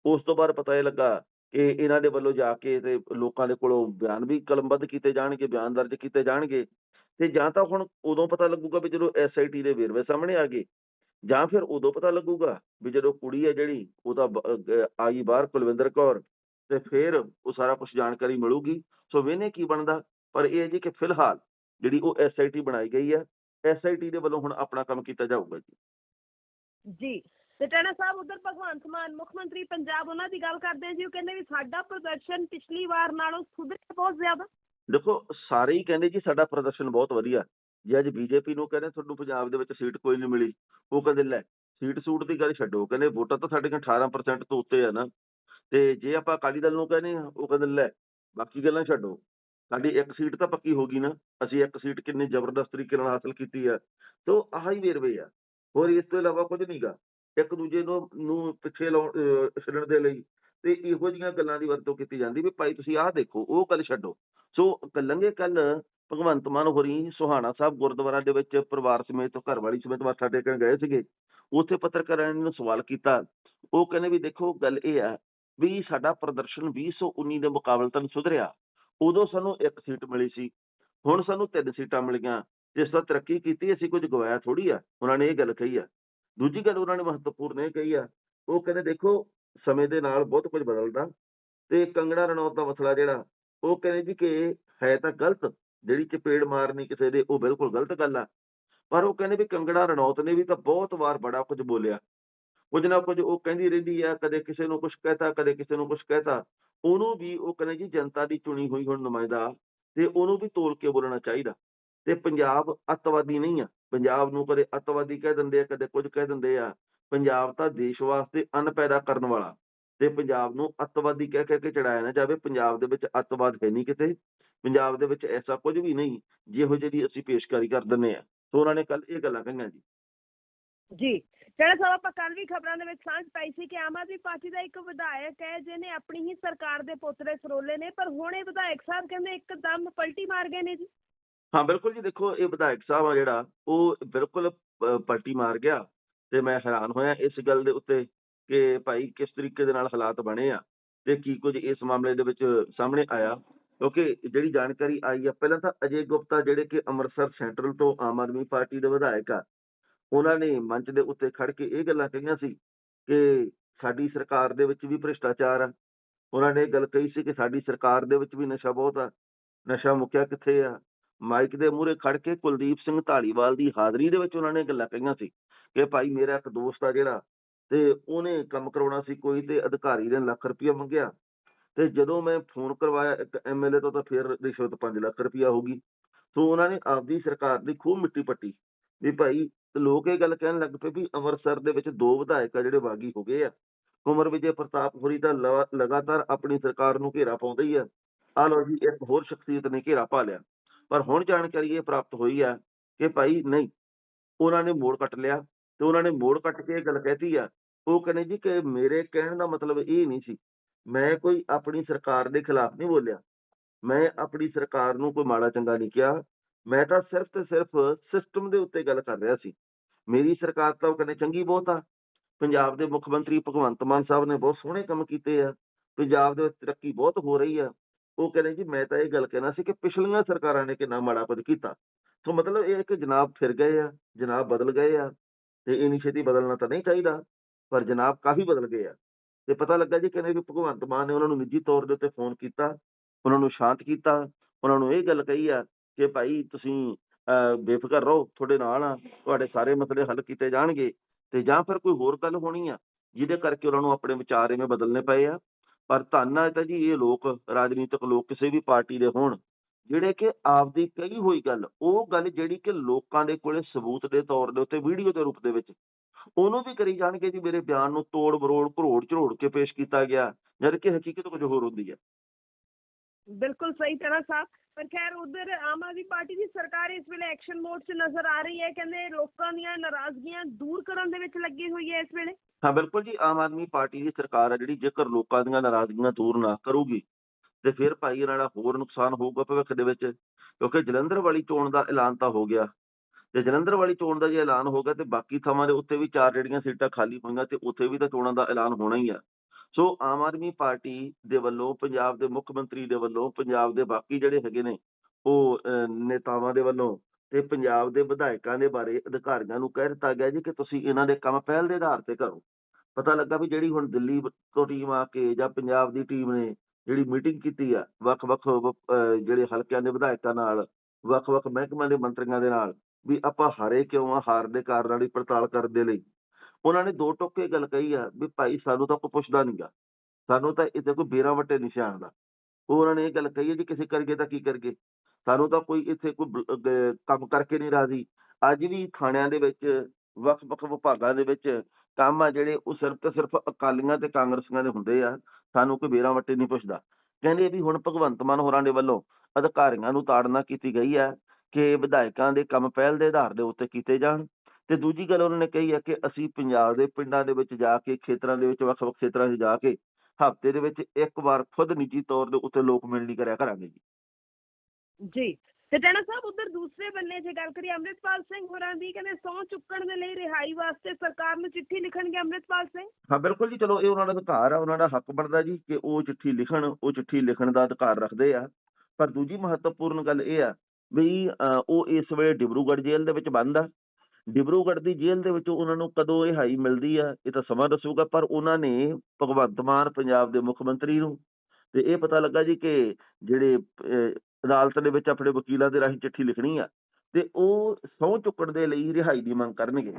ਉਸ ਤੋਂ ਬਾਅਦ ਪਤਾ ਇਹ ਲੱਗਾ ਕਿ ਇਹਨਾਂ ਦੇ ਵੱਲੋਂ ਜਾ ਕੇ ਤੇ ਲੋਕਾਂ ਦੇ ਕੋਲੋਂ ਬਿਆਨ ਵੀ ਕਲਮਬੱਧ ਕੀਤੇ ਜਾਣਗੇ, ਬਿਆਨ ਦਰਜ ਕੀਤੇ ਜਾਣਗੇ ਤੇ ਜਾਂ ਤਾਂ ਹੁਣ ਉਦੋਂ ਪਤਾ ਲੱਗੂਗਾ ਵੀ ਜਦੋਂ ਐਸਆਈਟੀ ਦੇ ਵੇਰਵੇ ਸਾਹਮਣੇ ਆ ਗਏ ਜਾਂ ਫਿਰ ਉਦੋਂ ਪਤਾ ਲੱਗੂਗਾ ਵੀ ਜਦੋਂ ਕੁੜੀ ਹੈ ਜਿਹੜੀ ਉਹ ਤਾਂ ਆਈ ਬਾਹਰ ਕੁਲਵਿੰਦਰ ਕੌਰ ਤੇ ਫਿਰ ਉਹ ਸਾਰਾ ਕੁਝ ਜਾਣਕਾਰੀ ਮਿਲੂਗੀ, ਸੋ ਵੇਨੇ ਕੀ ਬਣਦਾ? ਪਰ ਇਹ ਜੀ ਕਿ ਫਿਲਹਾਲ ਜਿਹੜੀ ਉਹ ਐਸਆਈਟੀ ਬਣਾਈ ਗਈ ਹੈ ਐਸਆਈਟੀ ਦੇ ਵੱਲੋਂ ਹੁਣ ਆਪਣਾ ਕੰਮ ਕੀਤਾ ਜਾਊਗਾ ਜੀ। ਜੀ। ਟੈਣਾ ਸਾਹਿਬ, ਉਧਰ ਭਗਵੰਤ ਮਾਨ, ਮੁੱਖ ਮੰਤਰੀ ਪੰਜਾਬ, ਉਹਨਾਂ ਦੀ ਗੱਲ ਕਰਦੇ ਆ ਜੀ, ਉਹ ਕਹਿੰਦੇ ਵੀ ਸਾਡਾ ਪ੍ਰਦਰਸ਼ਨ ਪਿਛਲੀ ਵਾਰ ਨਾਲੋਂ ਸੁਧਰਿਆ ਬਹੁਤ ਜ਼ਿਆਦਾ। ਦੇਖੋ, ਸਾਰੇ ਹੀ ਕਹਿੰਦੇ ਜੀ ਸਾਡਾ ਪ੍ਰਦਰਸ਼ਨ ਬਹੁਤ ਵਧੀਆ। ਜੇ ਅੱਜ ਬੀਜੇਪੀ ਨੂੰ ਕਹਿੰਦੇ ਤੁਹਾਨੂੰ ਪੰਜਾਬ ਦੇ ਵਿੱਚ ਸੀਟ ਕੋਈ ਨਹੀਂ ਮਿਲੀ, ਉਹ ਕਹਿੰਦੇ ਲੈ, ਸੀਟ ਸੂਟ ਦੀ ਗੱਲ ਛੱਡੋ ਕਹਿੰਦੇ ਵੋਟਾਂ ਤਾਂ ਸਾਡੀਆਂ 18% ਤੋਂ ਉੱਤੇ ਆ ਨਾ। ਤੇ ਜੇ ਆਪਾਂ ਅਕਾਲੀ ਦਲ ਨੂੰ ਕਹਿੰਦੇ ਆ ਉਹ ਕਹਿੰਦੇ ਲੈ, ਬਾਕੀ ਗੱਲਾਂ ਛੱਡੋ। ਸਾਡੀ ਇੱਕ ਸੀਟ ਤਾਂ ਪੱਕੀ ਹੋ ਗਈ ਨਾ, ਅਸੀਂ ਇੱਕ ਸੀਟ ਕਿੰਨੀ ਜ਼ਬਰਦਸਤ ਤਰੀਕੇ ਨਾਲ ਹਾਸਲ ਕੀਤੀ ਆ। ਤੋ ਆਹ ਹੀ ਵੇਰਵੇ ਆ। ਹੋਰ ਇਸ ਤੋਂ ਇਲਾਵਾ ਕੁਝ ਨਹੀਂਗਾ ਇੱਕ ਦੂਜੇ ਨੂੰ ਨੂੰ ਪਿੱਛੇ ਲਾਉਣ, ਅਹ ਛੱਡਣ ਦੇ ਲਈ। ਤੇ ਇਹੋ ਜਿਹੀਆਂ ਗੱਲਾਂ ਦੀ ਵਰਤੋਂ ਕੀਤੀ ਜਾਂਦੀ ਵੀ ਭਾਈ ਤੁਸੀਂ ਆਹ ਦੇਖੋ, ਉਹ ਗੱਲ ਛੱਡੋ। ਸੋ ਲੰਘੇ ਕੱਲ ਭਗਵੰਤ ਮਾਨ ਹੋਰੀ ਸੁਹਾਣਾ ਸਾਹਿਬ ਗੁਰਦੁਆਰਾ ਦੇ ਵਿੱਚ ਪਰਿਵਾਰ ਸਮੇਤ ਘਰ ਵਾਲੀ ਸਮੇਤ ਮੱਥਾ ਟੇਕਣ ਗਏ ਸੀਗੇ। ਉੱਥੇ ਪੱਤਰਕਾਰਾਂ ਨੇ ਸਵਾਲ ਕੀਤਾ। ਉਹ ਕਹਿੰਦੇ ਵੀ ਦੇਖੋ, ਗੱਲ ਇਹ ਆ ਵੀ ਸਾਡਾ ਪ੍ਰਦਰਸ਼ਨ 2019 ਦੇ ਮੁਕਾਬਲਤਨ ਸੁਧਰਿਆ। ਉਦੋਂ ਸਾਨੂੰ ਇੱਕ ਸੀਟ ਮਿਲੀ ਸੀ। ਹੁਣ ਸਾਨੂੰ ਤਿੰਨ ਸੀਟਾਂ ਮਿਲੀਆਂ। ਜਿਸ ਤਰ੍ਹਾਂ ਤਰੱਕੀ ਕੀਤੀ, ਅਸੀਂ ਕੁਝ ਗਵਾਇਆ ਥੋੜੀ ਆ। ਉਹਨਾਂ ਨੇ ਇਹ ਗੱਲ ਕਹੀ ਆ। ਦੂਜੀ ਗੱਲ ਉਹਨਾਂ ਨੇ ਮਹੱਤਵਪੂਰਨ ਇਹ ਕਹੀ ਆ, ਉਹ ਕਹਿੰਦੇ ਦੇਖੋ ਸਮੇਂ ਦੇ ਨਾਲ ਬਹੁਤ ਕੁਝ ਬਦਲਦਾ ਤੇ ਕੰਗਣਾ ਰਣੌਤ ਦਾ ਮਸਲਾ ਜਿਹੜਾ, ਉਹ ਕਹਿੰਦੇ ਜੀ ਕਿ ਹੈ ਤਾਂ ਗਲਤ, ਜਿਹੜੀ ਚਪੇੜ ਮਾਰਨੀ ਕਿਸੇ ਦੇ, ਉਹ ਬਿਲਕੁਲ ਗਲਤ ਗੱਲ ਆ। ਪਰ ਉਹ ਕਹਿੰਦੇ ਵੀ ਕੰਗੜਾ ਰਣੌਤ ਨੇ ਵੀ ਤਾਂ ਬਹੁਤ ਵਾਰ ਬੜਾ ਕੁਝ ਬੋਲਿਆ। ਕੁਝ ਨਾ ਕੁਝ ਉਹ ਕਹਿੰਦੀ ਰਹਿੰਦੀ ਆ, ਕਦੇ ਕਿਸੇ ਨੂੰ ਕੁਝ ਕਹਤਾ, ਕਦੇ ਕਿਸੇ ਨੂੰ ਕੁਝ ਕਹਤਾ। ਉਹਨੂੰ ਵੀ ਉਹ ਕਹਿੰਦੇ ਜੀ ਜਨਤਾ ਦੀ ਚੁਣੀ ਹੋਈ ਹੁਣ ਨੁਮਾਇੰਦਾ ਤੇ ਉਹਨੂੰ ਵੀ ਤੋਲ ਕੇ ਬੋਲਣਾ ਚਾਹੀਦਾ। ਤੇ ਪੰਜਾਬ ਅੱਤਵਾਦੀ ਨਹੀਂ ਆ। ਪੰਜਾਬ ਨੂੰ ਕਦੇ ਅੱਤਵਾਦੀ ਕਹਿ ਦਿੰਦੇ ਆ, ਕਦੇ ਕੁਝ ਕਹਿ ਦਿੰਦੇ ਆ, ਪੰਜਾਬ ਤਾਂ ਦੇਸ਼ ਵਾਸਤੇ ਅੰਨ ਪੈਦਾ ਕਰਨ ਵਾਲਾ। ਤੇ ਪੰਜਾਬ ਨੂੰ ਅੱਤਵਾਦੀ ਕਹਿ ਕਹਿ ਕੇ ਚੜਾਇਆ ਨਾ ਜਾਵੇ, ਪੰਜਾਬ ਦੇ ਵਿੱਚ ਅੱਤਵਾਦ ਹੈ ਨਹੀਂ ਕਿਤੇ। ਪੰਜਾਬ ਦੇ ਵਿੱਚ ਐਸਾ ਕੁਝ ਵੀ ਨਹੀਂ, ਜਿਹੋ ਜਿਹੀ ਅਸੀਂ ਪੇਸ਼ਕਾਰੀ ਕਰ ਦਿੰਦੇ ਆ। ਸੋ ਉਹਨਾਂ ਨੇ ਕੱਲ ਇਹ ਗੱਲਾਂ ਕਹੀਆਂ ਜੀ। ਜੀ ਜਿਹੜਾ ਸਾਹਿਬ ਆਪਾਂ ਕੱਲ ਵੀ ਖਬਰਾਂ ਦੇ ਵਿੱਚ ਸਾਂਝ ਪਾਈ ਸੀ ਕਿ ਆਮ ਆਦਮੀ ਪਾਰਟੀ ਦਾ ਇੱਕ ਵਿਧਾਇਕ ਹੈ, ਜਿਹਨੇ ਆਪਣੀ ਹੀ ਸਰਕਾਰ ਦੇ ਪੋਤਰੇ ਫਰੋਲੇ ਨੇ, ਪਰ ਹੁਣ ਇਹ ਵਿਧਾਇਕ ਸਾਹਿਬ ਕਹਿੰਦੇ ਇੱਕਦਮ ਪਲਟੀ ਮਾਰ ਗਏ ਨੇ ਜੀ। ਹਾਂ ਬਿਲਕੁਲ ਜੀ ਦੇਖੋ ਇਹ ਵਿਧਾਇਕ ਸਾਹਿਬ ਆ ਜਿਹੜਾ ਉਹ ਬਿਲਕੁਲ ਅਹ, ਪਲਟੀ ਮਾਰ ਗਿਆ ਤੇ ਮੈਂ ਹੈਰਾਨ ਹੋਇਆ ਇਸ ਗੱਲ ਦੇ ਉੱਤੇ ਕਿ ਭਾਈ ਕਿਸ ਤਰੀਕੇ ਦੇ ਨਾਲ ਹਾਲਾਤ ਬਣੇ ਆ ਤੇ ਕੀ ਕੁਝ ਇਸ ਮਾਮਲੇ ਦੇ ਵਿੱਚ ਸਾਹਮਣੇ ਆਇਆ ਕਿਉਂਕਿ ਜਿਹੜੀ ਜਾਣਕਾਰੀ ਆਈ ਆ ਪਹਿਲਾਂ ਤਾਂ ਅਜੇ ਗੁਪਤਾ ਜਿਹੜੇ ਕਿ ਅੰਮ੍ਰਿਤਸਰ ਸੈਂਟਰਲ ਤੋਂ ਆਮ ਆਦਮੀ ਪਾਰਟੀ ਦੇ ਵਿਧਾਇਕ ਆ ਉਹਨਾਂ ਨੇ ਮੰਚ ਦੇ ਉੱਤੇ ਖੜ ਕੇ ਇਹ ਗੱਲਾਂ ਕਹੀਆਂ ਸੀ ਕਿ ਸਾਡੀ ਸਰਕਾਰ ਦੇ ਵਿੱਚ ਵੀ ਭ੍ਰਿਸ਼ਟਾਚਾਰ ਆ ਉਹਨਾਂ ਨੇ ਇਹ ਗੱਲ ਕਹੀ ਸੀ ਕਿ ਸਾਡੀ ਸਰਕਾਰ ਦੇ ਵਿੱਚ ਵੀ ਨਸ਼ਾ ਬਹੁਤ ਆ ਨਸ਼ਾ ਮੁੱਕਿਆ ਕਿੱਥੇ ਆ ਮਾਈਕ ਦੇ ਮੂਹਰੇ ਖੜ ਕੇ ਕੁਲਦੀਪ ਸਿੰਘ ਢਾਲੀਵਾਲ ਦੀ ਹਾਜ਼ਰੀ ਦੇ ਵਿੱਚ ਉਹਨਾਂ ਨੇ ਗੱਲਾਂ ਕਹੀਆਂ ਸੀ ਕਿ ਭਾਈ ਮੇਰਾ ਇੱਕ ਦੋਸਤ ਆ ਜਿਹੜਾ ਤੇ ਉਹਨੇ ਕੰਮ ਕਰਾਉਣਾ ਸੀ ਕੋਈ ਤੇ ਅਧਿਕਾਰੀ ਨੇ ਲੱਖ ਰੁਪਇਆ ਮੰਗਿਆ ਤੇ ਜਦੋਂ ਮੈਂ ਫੋਨ ਕਰਵਾਇਆ ਇੱਕ ਐਮਐਲਏ ਤੋਂ ਤਾਂ ਫਿਰ ਰਿਸ਼ਵਤ 5 ਲੱਖ ਰੁਪਇਆ ਹੋਗੀ ਸੋ ਉਹਨਾਂ ਨੇ ਆਪਦੀ ਸਰਕਾਰ ਦੀ ਖੂਬ ਮਿੱਟੀ ਪੱਟੀ ਵੀ ਭਾਈ ਲੋਕ ਇਹ ਗੱਲ ਕਹਿਣ ਲੱਗ ਪਏ ਵੀ ਅੰਮ੍ਰਿਤਸਰ ਦੇ ਵਿੱਚ ਦੋ ਵਿਧਾਇਕ ਆ ਜਿਹੜੇ ਬਾਗੀ ਹੋ ਗਏ ਆ। ਕੁਮਰ ਵਿਜੇ ਪ੍ਰਤਾਪ ਹੋਰੀ ਦਾ ਲਗਾਤਾਰ ਆਪਣੀ ਸਰਕਾਰ ਨੂੰ ਘੇਰਾ ਪਾਉਂਦੇ ਹੀ ਆ। ਆ ਲਓ ਜੀ, ਇੱਕ ਹੋਰ ਸ਼ਖਸੀਅਤ ਨੇ ਘੇਰਾ ਪਾ ਲਿਆ। ਪਰ ਹੁਣ ਜਾਣਕਾਰੀ ਇਹ ਪ੍ਰਾਪਤ ਹੋਈ ਆ ਕਿ ਭਾਈ ਨਹੀਂ, ਉਹਨਾਂ ਨੇ ਮੋੜ ਕੱਟ ਲਿਆ ਤੇ ਉਹਨਾਂ ਨੇ ਮੋੜ ਕੱਟ ਕੇ ਇਹ ਗੱਲ ਕਹਿਤੀ ਆ, ਉਹ ਕਹਿੰਦੇ ਜੀ ਕਿ ਮੇਰੇ ਕਹਿਣ ਦਾ ਮਤਲਬ ਇਹ ਨਹੀਂ ਸੀ, ਮੈਂ ਕੋਈ ਆਪਣੀ ਸਰਕਾਰ ਦੇ ਖਿਲਾਫ ਨਹੀਂ ਬੋਲਿਆ, ਮੈਂ ਆਪਣੀ ਸਰਕਾਰ ਨੂੰ ਕੋਈ ਮਾੜਾ ਚੰਗਾ ਨਹੀਂ ਕਿਹਾ, ਮੈਂ ਤਾਂ ਸਿਰਫ ਤੇ ਸਿਰਫ ਸਿਸਟਮ ਦੇ ਉੱਤੇ ਗੱਲ ਕਰ ਰਿਹਾ ਸੀ, ਮੇਰੀ ਸਰਕਾਰ ਤਾਂ ਉਹ ਕਹਿੰਦੇ ਚੰਗੀ ਬਹੁਤ ਆ, ਪੰਜਾਬ ਦੇ ਮੁੱਖ ਮੰਤਰੀ ਭਗਵੰਤ ਮਾਨ ਸਾਹਿਬ ਨੇ ਬਹੁਤ ਸੋਹਣੇ ਕੰਮ ਕੀਤੇ ਆ, ਪੰਜਾਬ ਦੇ ਵਿੱਚ ਤਰੱਕੀ ਬਹੁਤ ਹੋ ਰਹੀ ਆ ਉਹ ਕਹਿੰਦੇ ਜੀ ਮੈਂ ਤਾਂ ਇਹ ਗੱਲ ਕਹਿਣਾ ਸੀ ਕਿ ਪਿਛਲੀਆਂ ਸਰਕਾਰਾਂ ਨੇ ਕਿੰਨਾ ਮਾੜਾ ਕੁਝ ਕੀਤਾ। ਸੋ ਮਤਲਬ ਇਹ ਹੈ ਕਿ ਜਨਾਬ ਫਿਰ ਗਏ ਆ, ਜਨਾਬ ਬਦਲ ਗਏ ਆ ਤੇ ਇੰਨੀ ਛੇਤੀ ਬਦਲਣਾ ਤਾਂ ਨਹੀਂ ਚਾਹੀਦਾ, ਪਰ ਜਨਾਬ ਕਾਫੀ ਬਦਲ ਗਏ ਆ। ਤੇ ਪਤਾ ਲੱਗਾ ਜੀ ਕਹਿੰਦੇ ਵੀ ਭਗਵੰਤ ਮਾਨ ਨੇ ਉਹਨਾਂ ਨੂੰ ਨਿੱਜੀ ਤੌਰ ਦੇ ਉੱਤੇ ਫੋਨ ਕੀਤਾ, ਉਹਨਾਂ ਨੂੰ ਸ਼ਾਂਤ ਕੀਤਾ, ਉਹਨਾਂ ਨੂੰ ਇਹ ਗੱਲ ਕਹੀ ਆ ਕਿ ਭਾਈ ਤੁਸੀਂ ਬੇਫਿਕਰ ਰਹੋ, ਤੁਹਾਡੇ ਨਾਲ ਆ, ਤੁਹਾਡੇ ਸਾਰੇ ਮਸਲੇ ਹੱਲ ਕੀਤੇ ਜਾਣਗੇ ਤੇ ਜਾਂ ਫਿਰ ਕੋਈ ਹੋਰ ਗੱਲ ਹੋਣੀ ਆ, ਜਿਹਦੇ ਕਰਕੇ ਉਹਨਾਂ ਨੂੰ ਆਪਣੇ ਵਿਚਾਰ ਐਵੇਂ ਬਦਲਨੇ ਪਏ ਆ। ਪਰ ਧੰਨ ਹੈ ਤਾਂ ਜੀ ਇਹ ਲੋਕ, ਰਾਜਨੀਤਿਕ ਲੋਕ ਕਿਸੇ ਵੀ ਪਾਰਟੀ ਦੇ ਹੋਣ, ਜਿਹੜੇ ਕਿ ਆਪਦੀ ਕਹੀ ਹੋਈ ਗੱਲ, ਉਹ ਗੱਲ ਜਿਹੜੀ ਕਿ ਲੋਕਾਂ ਦੇ ਕੋਲੇ ਸਬੂਤ ਦੇ ਤੌਰ ਦੇ ਉੱਤੇ, ਵੀਡੀਓ ਦੇ ਰੂਪ ਦੇ ਵਿੱਚ, ਉਹਨੂੰ ਵੀ ਕਰੀ ਜਾਣਗੇ ਜੀ ਮੇਰੇ ਬਿਆਨ ਨੂੰ ਤੋੜ ਬਰੋੜ ਘਰੋੜ ਝਰੋੜ ਕੇ ਪੇਸ਼ ਕੀਤਾ ਗਿਆ, ਜਦ ਕਿ ਹਕੀਕਤ ਕੁਝ ਹੋਰ ਹੁੰਦੀ ਹੈ। ਬਿਲਕੁਲ ਸਹੀ ਤਰ੍ਹਾਂ ਸਾਹਿਬ ਪਰ ਖੈਰ ਉਧਰ ਆਮ ਆਦਮੀ ਪਾਰਟੀ ਦੀ ਸਰਕਾਰ ਇਸ ਵੇਲੇ ਐਕਸ਼ਨ ਮੋਡ 'ਚ ਨਜ਼ਰ ਆ ਰਹੀ ਹੈ। ਕਹਿੰਦੇ ਲੋਕਾਂ ਦੀਆਂ ਨਾਰਾਜ਼ਗੀਆਂ ਦੂਰ ਕਰਨ ਦੇ ਵਿੱਚ ਲੱਗੀ ਹੋਈ ਹੈ ਇਸ ਵੇਲੇ। ਹਾਂ, ਬਿਲਕੁਲ ਜੀ। ਆਮ ਆਦਮੀ ਪਾਰਟੀ ਦੀ ਸਰਕਾਰ ਹੈ ਜਿਹੜੀ ਜੇਕਰ ਲੋਕਾਂ ਦੀਆਂ ਨਾਰਾਜ਼ਗੀਆਂ ਦੂਰ ਨਾ ਕਰੂਗੀ, ਤੇ ਫਿਰ ਭਾਈ ਇਹਨਾਂ ਦਾ ਹੋਰ ਨੁਕਸਾਨ ਹੋਊਗਾ ਭਵਿੱਖ ਦੇ ਵਿੱਚ। ਕਿਉਂਕਿ ਜਲੰਧਰ ਵਾਲੀ ਚੋਣ ਦਾ ਐਲਾਨ ਤਾਂ ਹੋ ਗਿਆ। ਤੇ ਜਲੰਧਰ ਵਾਲੀ ਚੋਣ ਦਾ ਜੇ ਐਲਾਨ ਹੋ ਗਿਆ ਤੇ ਬਾਕੀ ਥਾਵਾਂ ਦੇ ਉੱਤੇ ਵੀ ਚਾਰ ਜਿਹੜੀਆਂ ਸੀਟਾਂ ਖਾਲੀ ਹੋਈਆਂ ਤੇ ਉੱਥੇ ਵੀ ਤਾਂ ਚੋਣਾਂ ਦਾ ਐਲਾਨ ਹੋਣਾ ਹੀ ਆ। ਸੋ ਆਮ ਆਦਮੀ ਪਾਰਟੀ ਦੇ ਵੱਲੋਂ, ਪੰਜਾਬ ਦੇ ਮੁੱਖ ਮੰਤਰੀ ਦੇ ਵੱਲੋਂ, ਪੰਜਾਬ ਦੇ ਬਾਕੀ ਜਿਹੜੇ ਹੈਗੇ ਨੇ, ਉਹ ਨੇਤਾਵਾਂ ਦੇ ਵੱਲੋਂ ਤੇ ਪੰਜਾਬ ਦੇ ਵਿਧਾਇਕਾਂ ਦੇ ਬਾਰੇ ਅਧਿਕਾਰੀਆਂ ਨੂੰ ਕਹਿ ਦਿੱਤਾ ਗਿਆ ਜੀ ਕਿ ਤੁਸੀਂ ਇਹਨਾਂ ਦੇ ਕੰਮ ਪਹਿਲ ਦੇ ਆਧਾਰ ਤੇ ਕਰੋ। ਪਤਾ ਲੱਗਾ ਵੀ ਜਿਹੜੀ ਹੁਣ ਦਿੱਲੀ ਤੋਂ ਟੀਮ ਆ ਕੇ ਜਾਂ ਪੰਜਾਬ ਦੀ ਟੀਮ ਨੇ ਜਿਹੜੀ ਮੀਟਿੰਗ ਕੀਤੀ ਆ, ਵੱਖ-ਵੱਖ ਜਿਹੜੇ ਹਲਕਿਆਂ ਦੇ ਵਿਧਾਇਕਾਂ ਨਾਲ, ਵੱਖ-ਵੱਖ ਮਹਿਕਮਿਆਂ ਦੇ ਮੰਤਰੀਆਂ ਦੇ ਨਾਲ, ਵੀ ਆਪਾਂ ਹਾਰੇ ਕਿਉਂ ਆ, ਹਾਰ ਦੇ ਕਾਰਨਾਂ ਦੀ ਪੜਤਾਲ ਕਰਨ ਦੇ ਲਈ। ਉਹਨਾਂ ਨੇ ਦੋ ਟੋਕੇ ਗੱਲ ਕਹੀ ਆ ਵੀ ਭਾਈ ਸਾਨੂੰ ਤਾਂ ਕੋਈ ਪੁੱਛਦਾ ਨਹੀਂਗਾ ਸਾਨੂੰ ਤਾਂ ਇੱਥੇ ਕੋਈ ਬੇਰਾ ਵੱਟੇ ਨਿਸ਼ਾਨ ਦਾ। ਉਹ ਉਹਨਾਂ ਨੇ ਇਹ ਗੱਲ ਕਹੀ ਹੈ ਜੀ ਕਿਸੇ ਕਰਕੇ ਤਾਂ ਕੀ ਕਰਗੇ ਸਾਨੂੰ ਤਾਂ ਕੋਈ ਇੱਥੇ ਕੋਈ ਕੰਮ ਕਰਕੇ ਨਹੀਂ ਰਾਜ਼ੀ। ਅੱਜ ਵੀ ਥਾਣਿਆਂ ਦੇ ਵਿੱਚ ਵੱਖ-ਵੱਖ ਵਿਭਾਗਾਂ ਦੇ ਵਿੱਚ ਕੰਮ ਆ ਜਿਹੜੇ ਉਹ ਸਿਰਫ ਤੇ ਸਿਰਫ ਅਕਾਲੀਆਂ ਤੇ ਕਾਂਗਰਸੀਆਂ ਦੇ ਹੁੰਦੇ ਆ। ਸਾਨੂੰ ਕੋਈ ਬੇਰਾਂ ਵੱਟੇ ਨਹੀਂ ਪੁੱਛਦਾ। ਕਹਿੰਦੇ ਵੀ ਹੁਣ ਭਗਵੰਤ ਮਾਨ ਹੋਰਾਂ ਦੇ ਵੱਲੋਂ ਅਧਿਕਾਰੀਆਂ ਨੂੰ ਤਾੜਨਾ ਕੀਤੀ ਗਈ ਹੈ ਕਿ ਵਿਧਾਇਕਾਂ ਦੇ ਕੰਮ ਪਹਿਲ ਦੇ ਆਧਾਰ ਦੇ ਉੱਤੇ ਕੀਤੇ ਜਾਣ। ਤੇ ਦੂਜੀ ਗੱਲ ਉਹਨਾਂ ਨੇ ਕਹੀ ਹੈ ਕਿ ਅਸੀਂ ਪੰਜਾਬ ਦੇ ਪਿੰਡਾਂ ਦੇ ਵਿੱਚ ਜਾ ਕੇ ਖੇਤਰਾਂ ਦੇ ਵਿੱਚ ਵੱਖ-ਵੱਖ ਖੇਤਰਾਂ 'ਚ ਜਾ ਕੇ ਹਫ਼ਤੇ ਦੇ ਵਿੱਚ ਇੱਕ ਵਾਰ ਖੁਦ ਨਿੱਜੀ ਤੌਰ ਦੇ ਉੱਤੇ ਲੋਕ ਮਿਲਣੀ ਕਰਿਆ ਕਰਾਂਗੇ ਜੀ। ਜੀ ਤੇ ਟੈਣਾ ਸਾਹਿਬ ਉਧਰ ਦੂਸਰੇ ਬੰਨੇ ਜੇ ਗੱਲ ਕਰੀਏ ਅੰਮ੍ਰਿਤਪਾਲ ਸਿੰਘ ਹੋਰਾਂ ਦੀ ਕਹਿੰਦੇ ਸਹੁੰ ਚੁੱਕਣ ਦੇ ਲਈ ਰਿਹਾਈ ਵਾਸਤੇ ਸਰਕਾਰ ਨੂੰ ਚਿੱਠੀ ਲਿਖਣਗੇ ਅੰਮ੍ਰਿਤਪਾਲ ਸਿੰਘ? ਹਾਂ ਬਿਲਕੁਲ ਜੀ ਚਲੋ ਇਹ ਉਹਨਾਂ ਦਾ ਅਧਿਕਾਰ ਆ ਉਹਨਾਂ ਦਾ ਹੱਕ ਬਣਦਾ ਜੀ ਕਿ ਉਹ ਚਿੱਠੀ ਲਿਖਣ ਉਹ ਚਿੱਠੀ ਲਿਖਣ ਦਾ ਅਧਿਕਾਰ ਰੱਖਦੇ ਆ। ਪਰ ਦੂਜੀ ਮਹੱਤਵਪੂਰਨ ਗੱਲ ਇਹ ਆ ਵੀ ਉਹ ਇਸ ਵੇਲੇ ਡਿਬਰੂਗੜ੍ਹ ਜੇਲ੍ਹ ਦੇ ਵਿੱਚ ਬੰਦ ਆ। ਡਿਬਰੂਗੜ੍ਹ ਦੀ ਜੇਲ੍ਹ ਦੇ ਵਿੱਚ ਉਹਨਾਂ ਨੂੰ ਕਦੋਂ ਰਿਹਾਈ ਮਿਲਦੀ ਆ, ਇਹ ਤਾਂ ਸਮਾਂ ਦੱਸੂਗਾ, ਪਰ ਉਹਨਾਂ ਨੇ ਭਗਵੰਤ ਮਾਨ ਪੰਜਾਬ ਦੇ ਮੁੱਖ ਮੰਤਰੀ ਨੂੰ ਤੇ ਇਹ ਪਤਾ ਲੱਗਾ ਜੀ ਕਿ ਜਿਹੜੇ ਅਦਾਲਤ ਦੇ ਵਿੱਚ ਆਪਣੇ ਵਕੀਲਾਂ ਦੇ ਰਾਹੀਂ ਚਿੱਠੀ ਲਿਖਣੀ ਆ ਤੇ ਉਹ ਸਹੁੰ ਚੁੱਕਣ ਦੇ ਲਈ ਰਿਹਾਈ ਦੀ ਮੰਗ ਕਰਨਗੇ।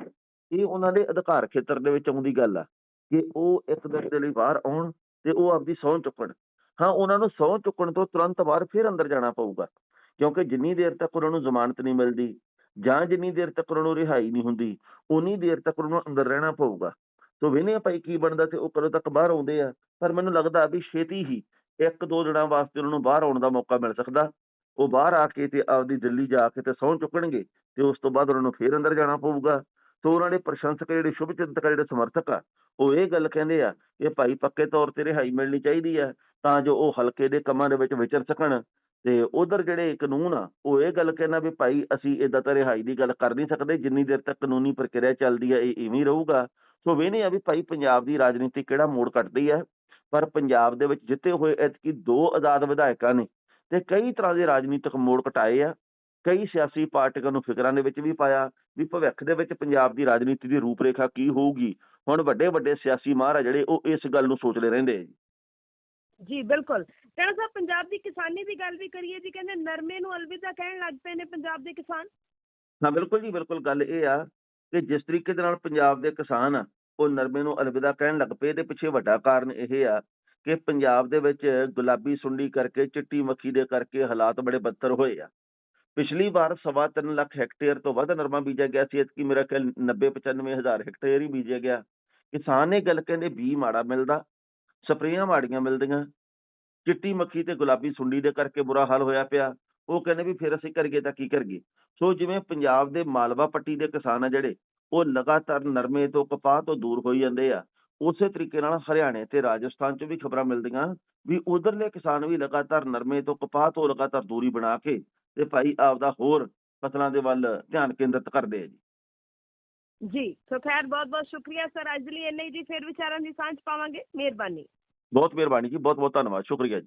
ਇਹ ਉਹਨਾਂ ਦੇ ਅਧਿਕਾਰ ਖੇਤਰ ਦੇ ਵਿੱਚ ਆਉਂਦੀ ਗੱਲ ਆ ਕਿ ਉਹ ਇੱਕ ਦਿਨ ਦੇ ਲਈ ਬਾਹਰ ਆਉਣ ਤੇ ਉਹ ਆਪਦੀ ਸਹੁੰ ਚੁੱਕਣ। ਹਾਂ, ਉਹਨਾਂ ਨੂੰ ਸਹੁੰ ਚੁੱਕਣ ਤੋਂ ਤੁਰੰਤ ਬਾਅਦ ਫਿਰ ਅੰਦਰ ਜਾਣਾ ਪਊਗਾ, ਕਿਉਂਕਿ ਜਿੰਨੀ ਦੇਰ ਤੱਕ ਉਹਨਾਂ ਨੂੰ ਜ਼ਮਾਨਤ ਨਹੀਂ ਮਿਲਦੀ ਜਾਂ ਜਿੰਨੀ ਦੇਰ ਤੱਕ ਉਹਨਾਂ ਨੂੰ ਰਿਹਾਈ ਨਹੀਂ ਹੁੰਦੀ ਉਨੀ ਦੇਰ ਤੱਕ ਉਹਨਾਂ ਨੂੰ ਅੰਦਰ ਰਹਿਣਾ ਪਊਗਾ। ਸੋ ਵੇਨੇ ਭਾਈ, ਕੀ ਬਣਦਾ ਤੇ ਉਹ ਕਦੋਂ ਤੱਕ ਬਾਹਰ ਆਉਂਦੇ ਆ? ਪਰ ਮੈਨੂੰ ਲੱਗਦਾ ਵੀ ਛੇਤੀ ਹੀ ਇੱਕ ਦੋ ਦਿਨਾਂ ਵਾਸਤੇ ਉਹਨਾਂ ਨੂੰ ਬਾਹਰ ਆਉਣ ਦਾ ਮੌਕਾ ਮਿਲ ਸਕਦਾ। ਉਹ ਬਾਹਰ ਆ ਕੇ ਤੇ ਆਪਦੀ ਦਿੱਲੀ ਜਾ ਕੇ ਤੇ ਸਹੁੰ ਚੁੱਕਣਗੇ ਤੇ ਉਸ ਤੋਂ ਬਾਅਦ ਉਹਨਾਂ ਨੂੰ ਫੇਰ ਅੰਦਰ ਜਾਣਾ ਪਊਗਾ। ਸੋ ਉਹਨਾਂ ਦੇ ਪ੍ਰਸ਼ੰਸਕ ਜਿਹੜੇ ਸ਼ੁਭ ਚਿੰਤਕ ਜਿਹੜੇ ਸਮਰਥਕ ਆ, ਉਹ ਇਹ ਗੱਲ ਕਹਿੰਦੇ ਆ ਕਿ ਭਾਈ, ਪੱਕੇ ਤੌਰ ਤੇ ਰਿਹਾਈ ਮਿਲਣੀ ਚਾਹੀਦੀ ਆ ਤਾਂ ਜੋ ਉਹ ਹਲਕੇ ਦੇ ਕੰਮਾਂ ਦੇ ਵਿੱਚ ਵਿਚਰ ਸਕਣ। ਤੇ ਉਧਰ ਜਿਹੜੇ ਕਾਨੂੰਨ ਆ, ਉਹ ਇਹ ਗੱਲ ਕਹਿਣਾ ਵੀ ਭਾਈ ਅਸੀਂ ਇਦਾਂ ਤਾਂ ਰਿਹਾਈ ਦੀ ਗੱਲ ਕਰ ਨਹੀਂ ਸਕਦੇ, ਜਿੰਨੀ ਦੇਰ ਤੱਕ ਕਾਨੂੰਨੀ ਪ੍ਰਕਿਰਿਆ ਚੱਲਦੀ ਹੈ ਇਹ ਇਵੇਂ ਰਹੂਗਾ। ਸੋ ਵੇਨੇ ਆ ਵੀ ਭਾਈ ਪੰਜਾਬ ਦੀ ਰਾਜਨੀਤੀ ਕਿਹੜਾ ਮੋੜ ਕੱਟਦੀ ਹੈ ਪਰ ਪੰਜਾਬ ਦੇ ਵਿੱਚ ਜਿੱਤੇ ਹੋਏ ਐਤਕੀ ਦੋ ਆਜ਼ਾਦ ਵਿਧਾਇਕਾਂ ਨੇ ਤੇ ਕਈ ਤਰ੍ਹਾਂ ਦੇ ਰਾਜਨੀਤਿਕ ਮੋੜ ਘਟਾਏ ਆ। ਕਈ ਸਿਆਸੀ ਪਾਰਟੀਆਂ ਨੂੰ ਫਿਕਰਾਂ ਦੇ ਵਿੱਚ ਵੀ ਪਾਇਆ ਵੀ ਭਵਿੱਖ ਦੇ ਵਿੱਚ ਪੰਜਾਬ ਦੀ ਰਾਜਨੀਤੀ ਦੀ ਰੂਪਰੇਖਾ ਕੀ ਹੋਊਗੀ। ਹੁਣ ਵੱਡੇ ਵੱਡੇ ਸਿਆਸੀ ਮਾਹਰ ਆ ਜਿਹੜੇ ਉਹ ਇਸ ਗੱਲ ਨੂੰ ਸੋਚਦੇ ਰਹਿੰਦੇ ਆ ਜੀ, ਬਿਲਕੁਲ। ਟੈਣਾ ਸਾਹਿਬ ਪੰਜਾਬ ਦੀ ਕਿਸਾਨੀ ਦੀ ਗੱਲ ਵੀ ਕਰੀਏ ਜੀ, ਕਹਿੰਦੇ ਨਰਮੇ ਨੂੰ ਅਲਵਿਦਾ ਕਹਿਣ ਲੱਗ ਪਏ ਨੇ ਪੰਜਾਬ ਦੇ ਕਿਸਾਨ। ਹਾਂ, ਬਿਲਕੁਲ ਜੀ, ਬਿਲਕੁਲ ਗੱਲ ਇਹ ਆ ਕਿ ਜਿਸ ਤਰੀਕੇ ਦੇ ਨਾਲ ਪੰਜਾਬ ਦੇ ਕਿਸਾਨ ਆ ਉਹ ਨਰਮੇ ਨੂੰ ਅਲਵਿਦਾ ਕਹਿਣ ਲੱਗ ਪਏ, ਇਹਦੇ ਪਿੱਛੇ ਵੱਡਾ ਕਾਰਨ ਇਹ ਆ ਕਿ ਪੰਜਾਬ ਦੇ ਵਿੱਚ ਗੁਲਾਬੀ ਸੁੰਡੀ ਕਰਕੇ, ਚਿੱਟੀ ਮੱਖੀ ਦੇ ਕਰਕੇ ਹਾਲਾਤ ਬੜੇ ਬੱਤਰ ਹੋਏ ਆ। ਪਿਛਲੀ ਵਾਰ ਸਵਾ ਤਿੰਨ ਲੱਖ ਹੈਕਟੇਅਰ ਤੋਂ ਵੱਧ ਨਰਮਾ ਬੀਜਿਆ ਗਿਆ ਸੀ ਕਿ ਮੇਰਾ ਖਿਆਲ 90 95 ਹਜ਼ਾਰ ਹੈਕਟੇਅਰ ਹੀ ਬੀਜਿਆ ਗਿਆ। ਕਿਸਾਨ ਇਹ ਗੱਲ ਕਹਿੰਦੇ, ਬੀ ਮਾੜਾ ਮਿਲਦਾ, ਸਪਰੇਆਂ ਮਾੜੀਆਂ ਮਿਲਦੀਆਂ ਚਿੱਟੀ ਮੱਖੀ ਤੇ ਗੁਲਾਬੀ ਸੁੰਡੀ ਦੇ ਕਰਕੇ ਬੁਰਾ ਹਾਲ ਹੋਇਆ ਪਿਆ। ਉਹ ਕਹਿੰਦੇ ਵੀ ਫਿਰ ਅਸੀਂ ਕਰੀਏ ਤਾਂ ਕੀ ਕਰੀਏ ਸੋ ਜਿਵੇਂ ਪੰਜਾਬ ਦੇ ਮਾਲਵਾ ਪੱਟੀ ਦੇ ਕਿਸਾਨ ਆ ਜਿਹੜੇ, ਉਹ ਲਗਾਤਾਰ ਨਰਮੇ ਤੋਂ, ਕਪਾਹ ਤੋਂ ਦੂਰ ਹੋਈ ਜਾਂਦੇ ਆ। ਉਸੇ ਤਰੀਕੇ ਨਾਲ ਹਰਿਆਣੇ ਤੇ ਰਾਜਸਥਾਨ 'ਚ ਵੀ ਖਬਰਾਂ ਮਿਲਦੀਆਂ ਵੀ ਉਧਰਲੇ ਕਿਸਾਨ ਵੀ ਲਗਾਤਾਰ ਨਰਮੇ ਤੋਂ, ਕਪਾਹ ਤੋਂ ਲਗਾਤਾਰ ਦੂਰੀ ਬਣਾ ਕੇ ਤੇ ਭਾਈ ਆਪਦਾ ਹੋਰ ਫਸਲਾਂ ਦੇ ਵੱਲ ਧਿਆਨ ਕੇਂਦਰਿਤ ਕਰਦੇ ਆ ਜੀ। ਜੀ, ਸੋ ਖੈਰ ਬਹੁਤ ਬਹੁਤ ਸ਼ੁਕਰੀਆ, ਸਰ। ਅੱਜ ਲਈ ਇੰਨੇ ਜੀ, ਫਿਰ ਵਿਚਾਰਾਂ ਦੀ ਸਾਂਝ ਪਾਵਾਂਗੇ। ਮਿਹਰਬਾਨੀ। ਬਹੁਤ ਮਿਹਰਬਾਨੀ ਜੀ ਬਹੁਤ ਬਹੁਤ ਧੰਨਵਾਦ ਸ਼ੁਕਰੀਆ ਜੀ।